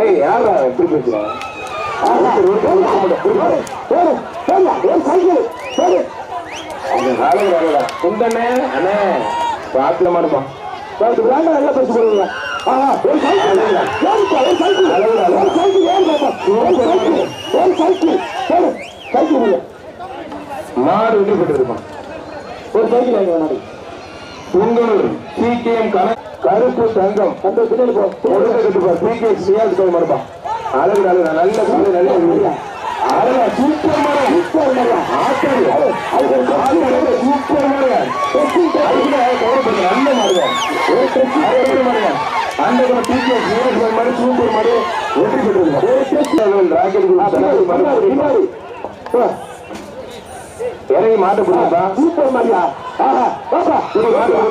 ஏய் யாரா எப்படி பேசுறேன் குந்தண்ணே அண்ணே பாத்துல மாடுப்பா நல்லா பேசி போடுங்க ஒரு சைக்கிள். ஒரு சைக்கிள் ஒரு சைக்கிள். ஒரு சைக்கிள் ஒரு சைக்கிள். சைக்கிள். மாடு வெற்றி பெற்றிருப்பான் ஒரு சைக்கிள் வாங்கி வேணாடி உங்களூர் சிகேஎம் கருப்பு தங்கம். அந்த பின்னாடி கட்டுப்பா சிகே சியாஸ் கோயில் மாடுப்பா அழகு அழகு நல்ல காலை நல்ல அழகு. சூப்பர் மாடு சூப்பர் நல்ல அந்த வெற்றி ராக்கெட். இறங்கி மாட்ட மரியா ஆஹா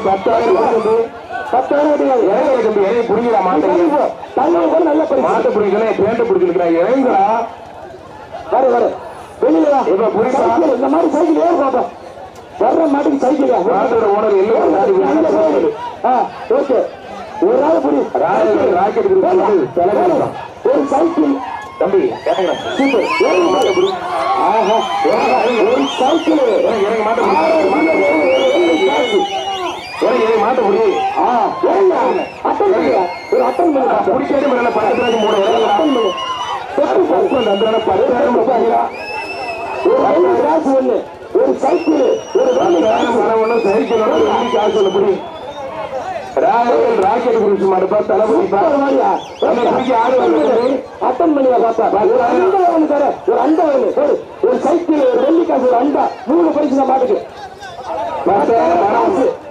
பத்தாயிரம் பத்தாயிரம் அடிக்காது இறங்கி தம்பி இறங்கி புடிங்கடா மாட்டை தள்ளி போ தள்ளி கூட நல்ல பரிசு மாட்டை பிடிக்கல பேண்ட பிடிச்சிருக்கிறா இறங்குடா வர வர வெளியில இப்ப? சைக்கிள் இந்த மாதிரி சைக்கிள் ஏறு பாப்பா வர்ற மாட்டுக்கு சைக்கிள் மாட்டோட ஓனர். ஆ ஓகே ஒரு ஆள் புடி ராக்கெட் ஒரு சைக்கிள் தம்பி சூப்பர் ஏறு மாட்டை பிடி ஆஹா ஒரு சைக்கிள் இறங்கி இறங்கி இறங்கி இறங்கி மாட்டை ஏங்க அட்டன் பண்ணுங்க ஒரு அட்டன் பண்ணுங்க பிடிக்காதே மேல பத்து ரூபாய்க்கு மூணு இறங்கி அட்டன் பண்ணு தொட்டு போ. ஹஸ்பண்ட் அந்த பத்தாயிரம் ரூபாய் ஒரு ஐநூறு காசு ஒண்ணு. ஒரு சைக்கிள். ஒரு காசு சைக்கிள் காசு ராக்கெட் குறிச்சு மாடுப்பா தளபதி அட்டன் பாப்பா ஒரு அண்டா ஒண்ணு ஒரு அண்டா ஒண்ணு சரி. ஒரு சைக்கிள் ஒரு வெள்ளி காசு ஒரு அண்டா. மூணு பரிசு நான் காசு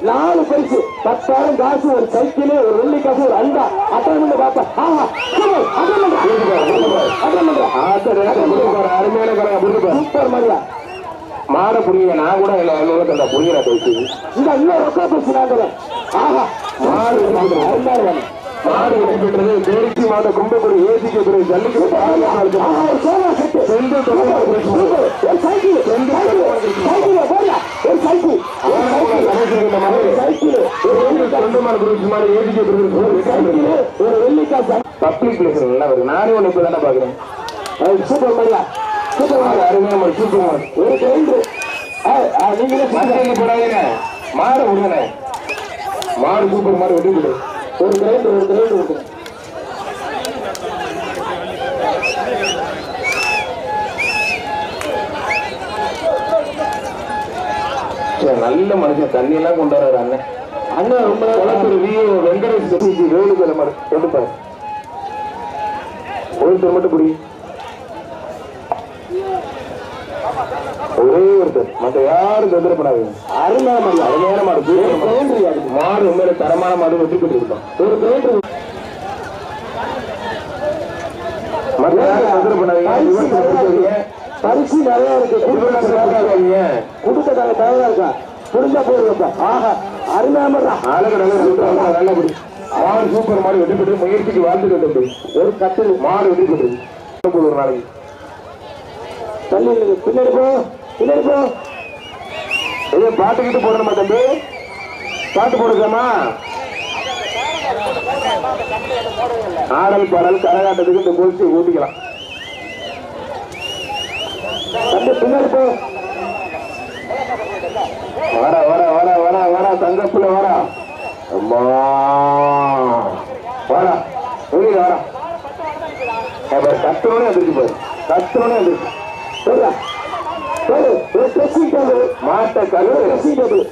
நாலு பரிசு. பத்தாயிரம் காசு ஒரு சைக்கிள் ஒரு வெள்ளி காசு ஒரு அண்டா. அட்டன் பண்ணி பாப்பா. ஆஹா. சூப்பர் மாதிரியா? மாடை புரியுங்க நான் கூட இல்லை கண்டா புரியுறா பேசி. இந்த இன்னும் ரொக்க பரிசு நான் ஆஹா. மாடு மாடு வெற்றி பெற்றது தேர்ச்சி மாவட்ட கும்பகுடி ஏசிக்கு பிறகு ஜல்லிக்கட்டு செந்து பப்ளிக் பிளேஸ் நல்லா வருது நானே ஒண்ணு இப்ப தானே பாக்குறேன் சூப்பர் மரியா சூப்பர் மாடு அருமையான மாடு சூப்பர் மாடு ஒரு கிரைண்டர் நீங்களே சொல்லுங்க. மஞ்சள் போடாதீங்க மாடு விடுங்கண்ணே மாடு சூப்பர் மாடு வெட்டி கொடு ஒரு கிரைண்டர் ஒரு கிரைண்டர் ஒரு நல்ல மனுஷன். தண்ணி எல்லாம் கொண்டு வர்றாரு அண்ணன். அண்ணன் ரொம்ப நேரம் விஓ வெங்கடேஷ் சசிஜி வேலுக்கலை ஒருத்தர் மட்டும் புரியும் ஒரே ஒருத்தர் மத்த யாரும் தொந்தரவு பண்ணாதீங்க அருமையான மரியா அருமையான மாடு மாடு. மாடு உண்மையில தரமான மாடு வெற்றி இருக்கோம் ஒரு கிரைண்டர் மத்த யாரும் தொந்தரவு பண்ணாதீங்க. பரிசு நிறைய இருக்கு. பண்ணாதீங்க குடும்பத்தால தயாரா இருக்கா? புரிஞ்சா போயிருப்பா ஆஹா அருமையான மரியா அழகு நல்ல சூப்பரா நல்ல முடி மாடு சூப்பர் மாடு வெற்றி பெற்று முயற்சிக்கு தம்பி ஒரு கட்டில். மாடு வெற்றி பெற்று ஒரு நாளைக்கு நில்லு. பின்னாடி போ. பின்னாடி போ ஏதோ பாட்டுக்கிட்டு போடணுமா தம்பி? பாட்டு போடுக்கலாமா ஆடல் பாடல் கரகாட்டத்துக்கு இந்த கோஷ்டி ஊட்டிக்கலாம் தம்பி பின்னாடி போ. வர வர வர வர வர தங்கப்புல வர அம்மா. வர வெளியில வர கத்தனோட எதிர்த்து பாரு. கத்தனோட எதிர்த்து டேபிள் மாட்டை ட்ரெஸ்ஸிங் டேபிள்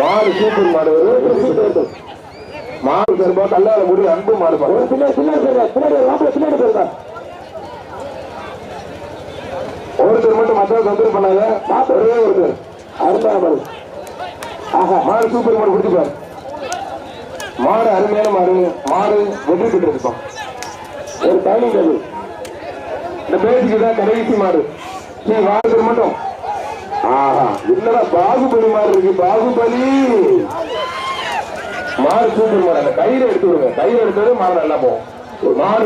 மாடு சூப்பர் மாடு டேபிள் மாடு பெரும்பா கல்லால முடி அன்பு மாடு பாரு பின்னாடி பின்னாடி பின்னாடி மாப்பிள்ளை பின்னாடி போயிருக்கா ஒருத்தர் மட்டும் மற்றவங்க தொந்தரவு பண்ணாங்க மாட்டு ஒரே ஒருத்தர். அருமையான மாடு ஆஹா. மாடு சூப்பர் மாடு பிடிச்சு பாரு. மாடு அருமையான மாடு. மாடு வெற்றி பெற்று இருப்பான் ஒரு டைனிங் டேபிள் இந்த பேசிக்கு தான் கடைசி மாடு. நீ வாழ்க்கை மட்டும். ஆஹா என்னடா பாகுபலி மாடு இருக்கு பாகுபலி. மாடு சூப்பர் மாடு அந்த கையில எடுத்து விடுங்க. கையில எடுத்தது மாடு நல்லா போகும். மாடு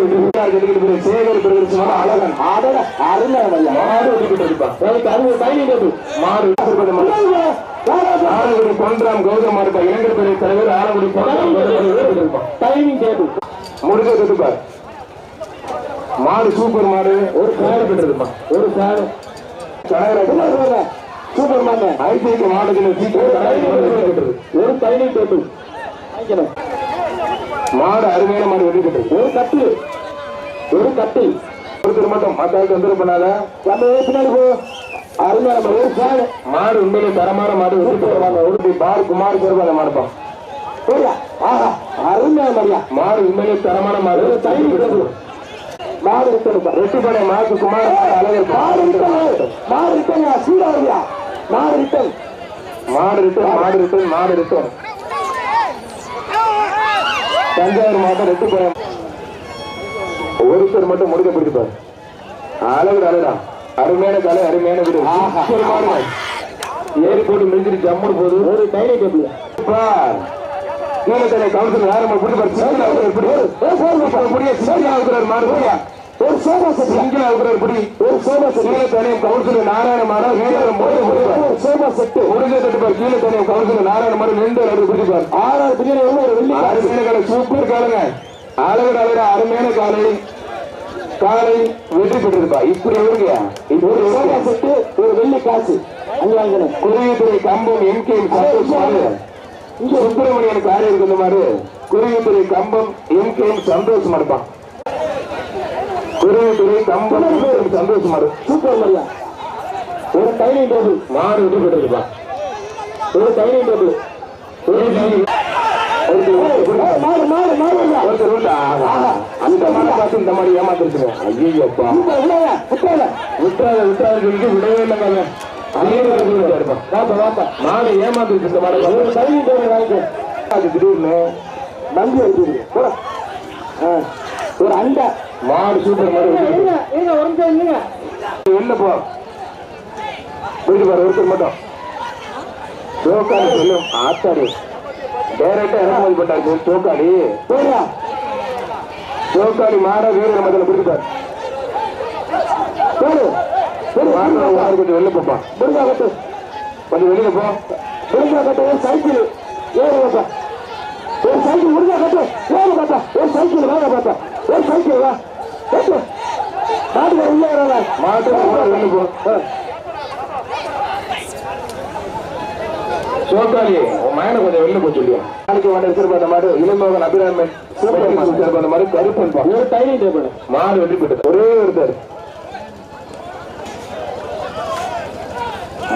எடுத்துக்கிட்டு சேகர் பெருசு அழகன். அடடா அருமையான மாடு அது ஒரு டைனிங் மாடு. ஆலங்குடி பொன்றாம் கௌதம் மாடு இளைஞர் பேரவை தலைவர் ஆலங்குடி டைனிங் டேபிள் முடிஞ்ச கட்டுப்பார் மாடு சூப்பர் மாடு. ஒரு பேர் பெற்றதுப்பா ஒரு கனகராஜ் சூப்பர் மாங்க ஐசிஐக்கு மாடுகள் சீக்கிரம் வெற்றி பெற்றது ஒரு டைனிங் டேபிள் மாடு அருமையான மாடு வெற்றி பெற்றது ஒரு கட்டில் ஒரு கட்டில் ஒருத்தர் மட்டும் மத்தாள் தொந்தரவு பண்ணாத நம்ம பின்னாடி போ அருமையான ஒரு ஃபேன் மாடு உண்மையிலே தரமான மாடு வெற்றி பெறுவாங்க உடுப்பி பார் குமார் அந்த மாடுப்பா அருமையான மாதிரியா மாடு உண்மையிலே தரமான மாடு டைனிங் டேபிள் மாடு ரெட்டிப்படை மாக்கு குமார் மாடு இருக்கணும் மாடு இருக்கணும் சூடாவியா மாடு ரிட்டன் மாடு ரிட்டன் மாடு ரிட்டன் மாடு ரிட்டன் தஞ்சாவூர் மாவட்டம் ரெட்டிப்படை ஒருத்தர் மட்டும் முடிக்க பிடிப்பார் அழகு அழகா அருமையான கலை அருமையான வீடு. ஏறி போட்டு மிதிச்சிட்டு ஜம்முன்னு போகுது. ஒரு டைனிங் டேபிள் பார். கீழத்தனை கவுன்சில் யாரும் பிடிப்பார் சிங்கிள் அவுக்குறார் பிடி முடிய ஒரு சோமா செட்டியா சிங்கிள் அவுக்குறார் பிடி ஒரு சோமா செட்டு கீழத்தனை கவுன்சில் நாராயண மாடா வீரர் மோடி ஒரு சோமா செட்டு முடிஞ்ச தட்டுப்பார். கீழத்தனை கவுன்சில் நாராயண மாடு ரெண்டு அடி பிடிப்பார். ஆறாவது பிரியாணி எவ்வளவு? ஒரு வெள்ளி அருமையான காலை. சூப்பர் காலுங்க. அழகு அழகு அருமையான காலை. காலை வெற்றி பெற்றிருப்பா. இப்படி வருங்கயா இப்படி ஒரு வருங்க செட்டு ஒரு வெள்ளி காசு. குருவித்துறை கம்பம் எம் கே சந்தோஷ் மாடு இங்க சுப்பிரமணியன் காரை இருக்கிற மாதிரி குருவித்துறை கம்பம் எம் கே சந்தோஷ் மாடுப்பான் குருவித்துறை கம்பம் MK சந்தோஷ் மாடு சூப்பர் மரியா. ஒரு டைனிங் டேபிள் மாடு வெற்றி பெற்றிருப்பா ஒரு டைனிங் டேபிள் உள்ள அந்த மாடை பார்த்து இந்த மாதிரி ஏமாத்திருச்சுங்க ஐயோப்பா விட்டாத. விட்டாத சொல்லிட்டு விடவே இல்லைங்க மாடு ஏமாத்திருச்சு இந்த ஒரு பார்த்து டைனிங் டேபிள் வாங்கிக்க. திடீர்னு நம்பி ஆ. ஒரு அண்டா. மாடு சூப்பர் மாடு வெளில போ. போயிட்டு பாரு ஒருத்தர் மட்டும். சோக்காளி சொல்லும் ஆத்தாடி. டைரக்டா இறங்குமதி பட்டாரு சோக்காளி போடா சோக்காளி மாட வீரர் மதில பிடிப்பார் கொஞ்சம் வெளில போப்பா. முருகா கட்டு. கொஞ்சம் வெளியில போ. முருகா கட்டு ஒரு சைக்கிள். ஏறு ஒரு சைக்கிள் முருகா கட்டு. ஏறு பாப்பா ஒரு சைக்கிள் வாங்க பாப்பா ஒரு சைக்கிள் வா. உள்ள மாட்டு போ சோக்காளி உன் மயனை கொஞ்சம் வெளில போ சொல்லியா நாளைக்கு மாடு வச்சிருப்ப அந்த மாடு இளமோகன் அபிராமன் சூப்பர் அந்த மாதிரி கருப்பன் ஒரு டைனிங் டேபிள் மாடு வெற்றி பெற்றது. ஒரே ஒருத்தர்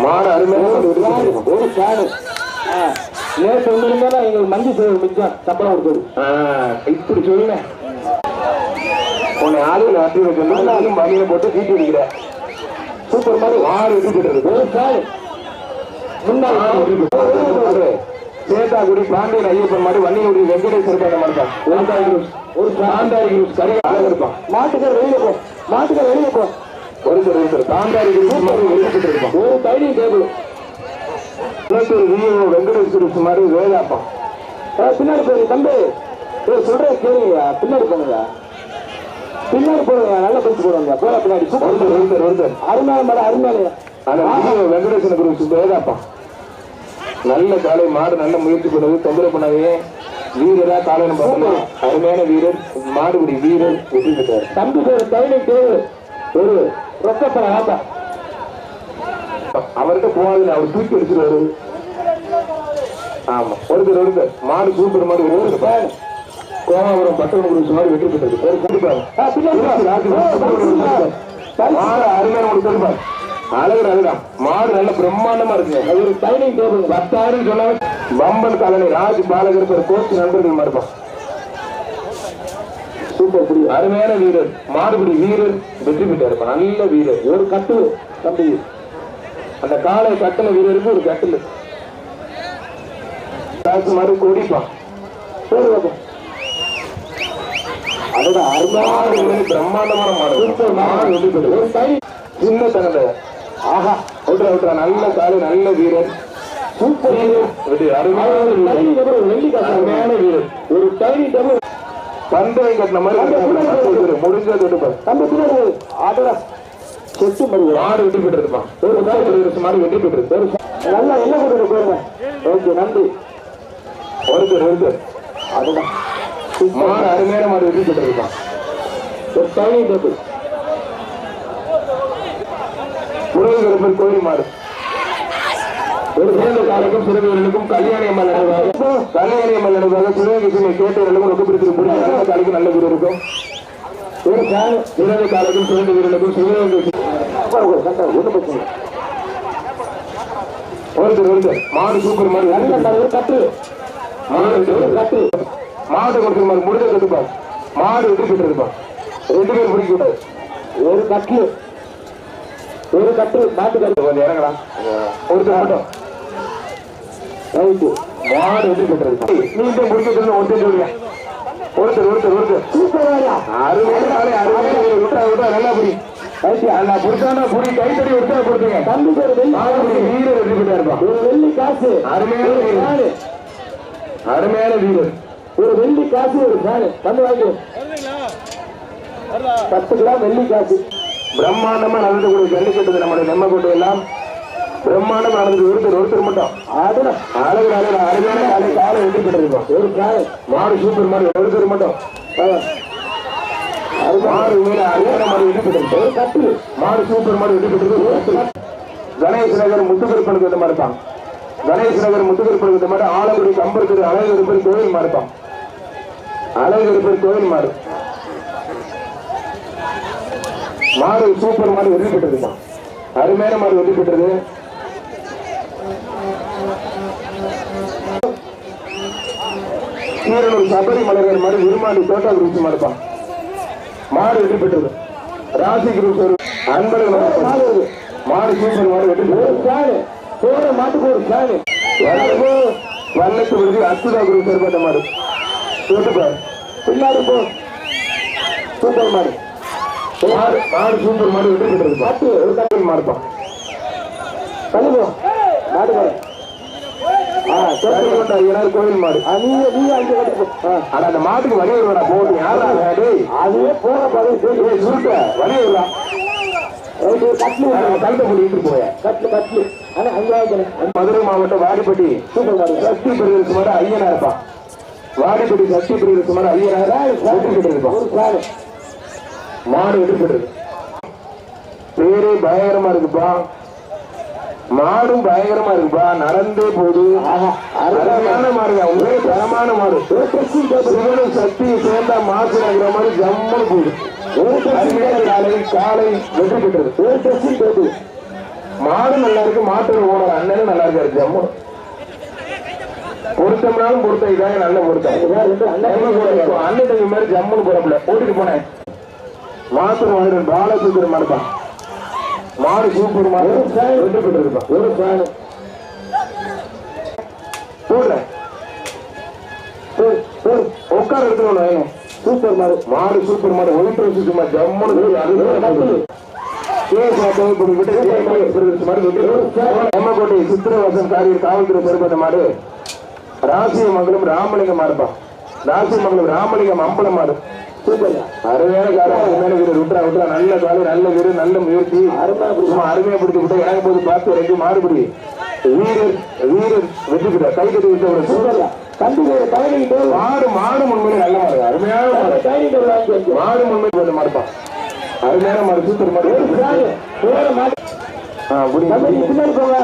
மாடு அருமையான. ஒரு ஃபேனு நேற்று வந்திருந்தாலும் எங்களுக்கு மஞ்சள் மிச்சம். சம்பளம் கொடுத்தது. இப்படி சொல்லுங்க. வட்டி வச்சிருந்தா மணியில போட்டு தீட்டி அடிக்கிற சூப்பர் மாதிரி ஒரு முன்னாடி மாடு வெற்றி பெற்றது. சேத்தாக்குடி பாண்டியன் ஐயப்பன் மாடு வன்னியுடி வெங்கடேஸ்வர பாண்ட மாடு தான். ஒரு குரூப் ஒரு காந்தாரி குரூப் சரியா அழகு இருப்பான். மாட்டுக்கார வெளியில போ. மாட்டுக்கார வெளியில போ. ஒருத்தர் ஒருத்தர் காந்தாரி குரூப் மாதிரி வெற்றி பெற்றிருப்பான் ஒரு டைனிங் டேபிள் விஓ வெங்கடேஸ்வர மாதிரி வேதாப்பான் பின்னாடி போய் தம்பி. ஏய் சொல்ற கேளுங்க பின்னாடி போங்க பின்னாடி போடுங்க நல்ல பரிசு போடுவாங்க. போல பின்னாடி ஒருத்தர் ஒருத்தர் ஒருத்தர் அருமையான மேல அருமையான ஆனா விஓ வெங்கடேசன குரூப் வேதாப்பான் நல்ல காலை மாடு நல்ல முயற்சி பண்ணது தொந்தரவு பண்ணாதே வீரரா காலையில பார்த்தோம் அருமையான வீரர் மாடுபிடி வீரர் வெற்றி பெற்றார். தம்பி பேர் டேபிள் ஒரு ரொக்கப்பட ஆட்டா அவர்கிட்ட போகாதுன்னு அவர் தூக்கி அடிச்சிருவாரு. ஆமா. ஒருத்தர் ஒருத்தர் மாடு சூப்பர் மாடு பெற்றார் கோமாபுரம் பட்டணம் குரூப் மாடு வெற்றி பெற்றது. அருமையான ஒரு சொல்லுப்பார் அழகு அழகுதான் மாடு நல்ல பிரம்மாண்டமா இருக்குங்க ஒரு டைனிங் டேபிள் பத்தாயிரம் சொன்னாங்க. பம்பன் காலனி ராஜ் பாலகர் பேர் கோச் நண்பர்கள் மறுப்பான் சூப்பர் புடி அருமையான வீரர். மாடுபிடி வீரர். வெற்றி பெற்றார். நல்ல வீரர். ஒரு கட்டு தம்பி. அந்த காலை கட்டின வீரருக்கு ஒரு கட்டில். மாதிரி கொடிப்பான் போடு பாப்போம் அதோட அருமையான பிரம்மாண்டமான மாடு ஒரு சின்ன தனத ஆஹா விட்டுறா விட்டுறா நல்ல காலை நல்ல வீரர். சூப்பர் வெற்றி அருமையான ஒரு அருமையான வீரர். ஒரு டைனிங் டேபிள் பந்தயம் கட்டின மாதிரி முடிஞ்ச தொட்டுப்பார் தம்பி பின்னாடி ஆட்டோட செட்டு மருவா மாடு ஒரு வருஷம் மாடு வெற்றி பெற்றது நல்லா என்ன போட்டு போயிருங்க ஓகே நன்றி. ஒருத்தர் ஒருத்தர் அதுதான் மாடு அருமையான மாடு வெற்றி பெற்றிருக்கான் ஒரு டைனி டேபிள் முருகன் கோயில் மாடு ஒரு பிறந்த காலக்கும் சிறுவர்களுக்கும் கல்யாணி அம்மல் நடுவாக கல்யாணி அம்மல் நடுவாக சிவகேசனை கேட்டவர்களுக்கும் ரொம்ப பிடித்து முடிஞ்ச காலுக்கு நல்ல வீடு இருக்கும். ஒரு கால பிறந்த காலக்கும் சிறந்த வீரர்களுக்கும் சிவகேசன் ஒன்றும் பிரச்சனை. ஒருத்தர் ஒருத்தர் மாடு சூப்பர் மாடு கட்டு. மாடு கட்டு மாடு கொடுத்து மாடு முடிஞ்ச கட்டுப்பார் மாடு வெற்றி பெற்றிருப்பான் ரெண்டு பேரும் பிடிக்க கூடாது ஒரு கட்டு. ஒரு கட்டு. மாட்டு கட்டு கொஞ்சம் இறங்கலாம் ஒருத்தர் மட்டும் ரைட்டு. மாடு வெற்றி பெற்றிருப்பான் மீண்டும் முடிக்கிறது ஒருத்தர் சொல்லுங்க ஒருத்தர் ஒருத்தர் ஒருத்தர். காலை அருமையான வீரர். விட்டா விட்டா நல்லா நல்லா புடிச்சானா புடி. கைத்தடி விட்டா கொடுத்துங்க மாடு புடி. வீரர் வெற்றி பெற்றா இருப்பான் வெள்ளி காசு. அருமையான வீரர். அருமையான வீரர். ஒரு வெள்ளி காசு ஒரு தந்து வாங்கி பத்து கிராம் வெள்ளி காசு. பிரம்மாண்டமா நடந்தக்கூடிய ஜல்லிக்கட்டு நம்முடைய நெம்மக்கோட்டை எல்லாம் பிரம்மாண்டம் நடந்தது ஒருத்தர் ஒருத்தர் மட்டும். அதுல அழகு அழகு அருமையான காலை காலை வெற்றி பெற்றிருப்பான் ஒரு ஃபேனு மாடு சூப்பர் மாடு ஒருத்தர் மட்டும். மாடு மேல அருமையான மாடு பெற்றிருப்பான் ஒரு கட்டு. மாடு சூப்பர் மாடு பெற்றது கணேஷ் நகர் முத்துக்கருப்பனுக்கு இந்த மாதிரி இருப்பான். கணேஷ் நகர் முத்துக்கருப்பனுக்கு இந்த மாதிரி ஆலங்குடி கம்பருக்கு அழகு இருப்பது கோயில் இருப்பான். அழகு இருப்பது கோயில் மாடு மாடு சூப்பர் மாடு வெற்றி பெற்றிருப்பான் அருமையான மாடு வெற்றி பெற்றது. கீரனூர் சபரி மலர்கள் மாடு விருமாண்டி தோட்டா குறிச்சி மாடுப்பான் மாடு வெற்றி பெற்றது. ராசி குரூப் ஒரு அன்பர்கள் மாடு சூப்பர் மாடு வெற்றி பெற்றது. போற மாட்டுக்கு ஒரு ஃபேனு வல்லத்து விருது அச்சுதா குரூப் ஏற்பட்ட மாடு கேட்டுப்பார் பின்னாடி போ. சூப்பர் மாடு. மாடு மாடு சூப்பர் மாடு பெற்றது. பத்து ஒரு தமிழ் மாடுப்பான் தள்ளி போ. மாடு மாடு. ஆ ஆனா அந்த மாட்டுக்கு வழி வருவாடா போடு. யாரா டேய் அதுவே போற ஏய், சுருட்ட. வழி வருவா மதுரை மாவட்டம் வாடிப்பட்டி. சூப்பர் மாடு. சுமார் ஐயனா இருப்பான் வாடிப்பட்டி சக்தி பிரிவு சுமார் ஐயனா வெற்றி பெற்றிருப்பான் மாடு வெற்றி பெற்றது பேரே பயங்கரமா இருக்குப்பா. மாடும் பயங்கரமா இருக்குப்பா. நடந்தே ஆஹா அருமையான மாடுங்க. ஒரே தரமான மாடு. சிவனும் சக்தி சேர்ந்தா மாசு நகிற மாதிரி ஜம்முன்னு போகுது. காலை காலை வெற்றி பெற்றது. மாடு நல்லா இருக்கு. மாட்டு ஓனர் அண்ணனும் நல்லா இருக்காரு. ஜம்மு பொருத்தம்னாலும் பொருத்தம் இதாங்க நல்ல பொருத்தம். அண்ணன் தம்பி மாதிரி ஜம்முன்னு போறப்பல ஓட்டிட்டு போனேன். மாத்து மாடு பாலசுந்தர் மாடுதான் மாடு சூப்பர் மாடு. வெற்றி பெற்றிருப்பான் ஒரு ஃபேனு போடுறேன். உட்கார எடுத்துக்கணும் வேணும் சூப்பர் மாடு. மாடு சூப்பர் மாடு. ஒயிட் ரோஸ் சும்மா ஜம்முன்னு சித்திரவாசன் காரியம் காவல்துறை பெருப்பட்ட மாடு. ராசியமங்கலம் ராமலிங்கம் மாடுப்பா ராசியமங்கலம் ராமலிங்கம் அம்பலம் மாடு சூப்பர் அருமையான காலம் அருமையான வீரர் விட்டுறா விட்டுறா நல்ல காலம் நல்ல வீரர் நல்ல முயற்சி. அருமையா பிடிக்கும். அருமையா பிடிச்சு விட்டு இறங்கும் போது பார்த்து ரெண்டு மாறுபடி. வீரர் வீரர் வெற்றி பெற்ற கை கட்டி விட்ட ஒரு மாடு மாடு முன்மையில நல்ல மாடு. அருமையான மாடு. மாடு முன்மை போட்டு மாடுப்பான் அருமையான மாடு சூப்பர் மாடு. மாடு. பின்னாடி போங்க.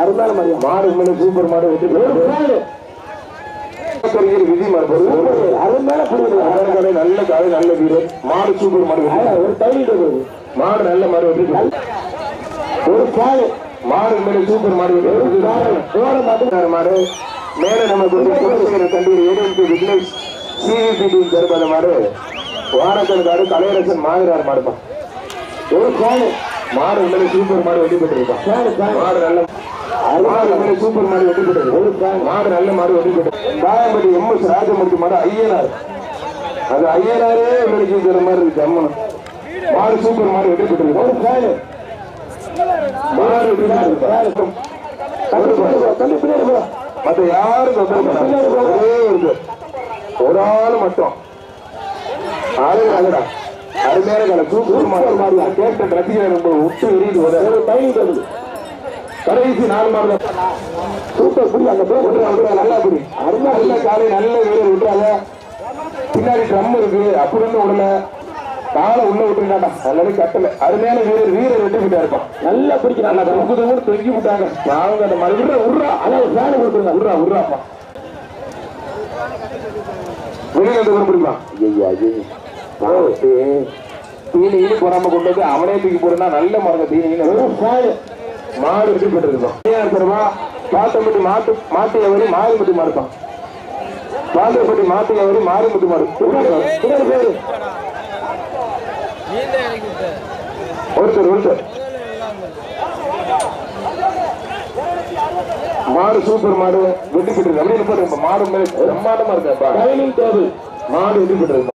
அருமையான மாடியா மாடு உண்மையிலே சூப்பர் மாடு. வெற்றி பெரிய விதி மாடு போடுது. அருமையான புரியுது காலை, நல்ல காலை நல்ல வீரர். மாடு சூப்பர் மாடு. ஒரு டேபிள் மாடு நல்ல மாடு. ஒரு ஃபேனு மாடு உண்மையிலே சூப்பர் மாடு மாடு. மேல நமக்கு கல்லூரி ஏடிஎம்கே விக்னேஷ் சிவிபிடி தருப்பத மாடு. வாரக்கணக்காடு கலையரசன் மாதிரார் மாடுப்பான் ஒரு ஃபேனு மாடு உண்மையிலே சூப்பர் மாடு ஃபேனு மாடு நல்ல சூப்பர் மாடு வெற்றி பெற்றது மாடு நல்ல மாடு வெற்றி பெற்றது தாயம்பட்டி எம் எஸ் ராஜமூர்த்தி மாடு ஐயனார். அது ஐயனாரே தர மாதிரி இருக்கு ஜம்முன்னு மாடு சூப்பர் மாடு வெற்றி பெற்றது ஒரு ஃபேனு மாடு மத்த யாரும். ஒரே ஒரு ஒரு ஆள் மட்டும். ஆளு அழகா அருமையான கால சூப்பர் மாதிரி கேப்டன் ரசிகர் நம்ம விட்டு எரியுது ஒரு டைனிங் டேபிள் கடைசி நாலு மாடல் சூப்பர் புரி அங்க போய் விட்டுறா, விட்டுறா, நல்லா புரி நல்ல காலை நல்ல வீரர் விட்டுறாங்க. பின்னாடி ட்ரம் இருக்கு. அப்படி இருந்து விடல. காலை உள்ள விட்டுருக்காண்டா நல்லது கட்டல. அருமையான வீரர். வீரர் வெட்டி விட்டா இருக்கும் நல்லா பிடிக்கிறான். நல்லா தொங்கு தொங்கு தொங்கி விட்டாங்க. அவங்க அந்த மாதிரி. விடுற விட்றா அதாவது ஃபேன் கொடுத்துருங்க விட்றா விட்றாப்பா வெளியில இருந்து முடியுமா ஐயா ஐயா தீனி ஈனி கொண்டு வந்து அவனே தூக்கி போடுனா நல்ல மரங்க தீனி ஈனி மாடு வெற்றி பெற்றிருக்கோம் பெருமா பாத்தம்பட்டி மாட்டு மாட்டு எவரி மாரிமுட்டி மாடுப்பான் பாத்திரப்பட்டி மாட்டு எவரி மாரிமுட்டி மாடு. பின்னாடி பேரு ஒருத்தர் ஒருத்தர். மாடு சூப்பர் மாடு வெட்டி பெற்றிருக்கு அப்படியே மாடு மேல பிரம்மாண்டமா இருக்கா டைனிங் டேபிள் மாடு வெட்டி பெற்றிருக்கு